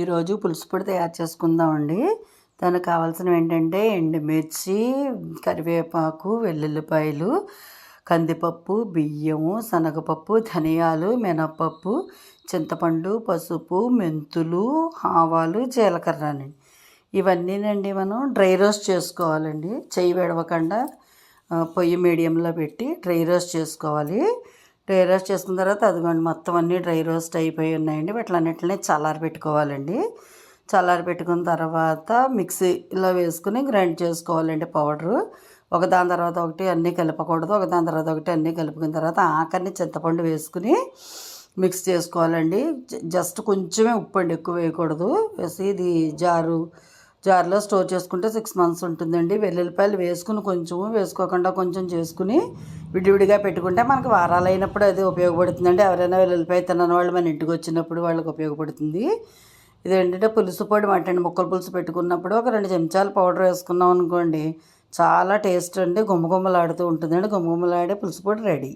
ఈరోజు పులుసుపొడి తయారు చేసుకుందామండి. దానికి కావాల్సినవి ఏంటంటే ఎండుమిర్చి కరివేపాకు వెల్లుల్లిపాయలు కందిపప్పు బియ్యము శనగపప్పు ధనియాలు మినప్పప్పు చింతపండు పసుపు మెంతులు ఆవాలు జీలకర్ర అండి ఇవన్నీనండి మనం డ్రై రోస్ట్ చేసుకోవాలండి. చెయ్యి విడవకుండా పొయ్యి మీడియంలో పెట్టి డ్రై రోస్ట్ చేసుకోవాలి. డ్రై రోస్ట్ చేసుకున్న తర్వాత అదిగోండి మొత్తం అన్నీ డ్రై రోస్ట్ అయిపోయి ఉన్నాయండి. వీటిలన్నింటినీ చల్లారి పెట్టుకోవాలండి. చల్లారి పెట్టుకున్న తర్వాత మిక్సీలో వేసుకుని గ్రైండ్ చేసుకోవాలండి పౌడరు. ఒక దాని తర్వాత ఒకటి అన్నీ కలపకూడదు. ఒక దాని తర్వాత ఒకటి అన్నీ కలుపుకున్న తర్వాత ఆఖరిని చింతపండు వేసుకుని మిక్స్ చేసుకోవాలండి. జ- జస్ట్ కొంచెమే ఉప్పు అండి ఎక్కువ వేయకూడదు. వేసి ఇది జారు జార్లో స్టోర్ చేసుకుంటే సిక్స్ మంత్స్ ఉంటుందండి. వెల్లుల్లిపాయలు వేసుకుని కొంచెం వేసుకోకుండా కొంచెం చేసుకుని విడివిడిగా పెట్టుకుంటే మనకి వారాలు అయినప్పుడు అది ఉపయోగపడుతుందండి. ఎవరైనా వెల్లుల్లిపాయ తినని వాళ్ళు మన ఇంటికి వచ్చినప్పుడు వాళ్ళకి ఉపయోగపడుతుంది. ఇది ఏంటంటే పులుసు పొడి మటన్ ముక్కలు పులుసు పెట్టుకున్నప్పుడు ఒక రెండు చెంచాలు పౌడర్ వేసుకున్నాం అనుకోండి చాలా టేస్ట్ అండి. గుమ్మగుమ్మలాడుతూ ఉంటుందండి. గుమ్మగుమ్మలాడే పులుసు పొడి రెడీ.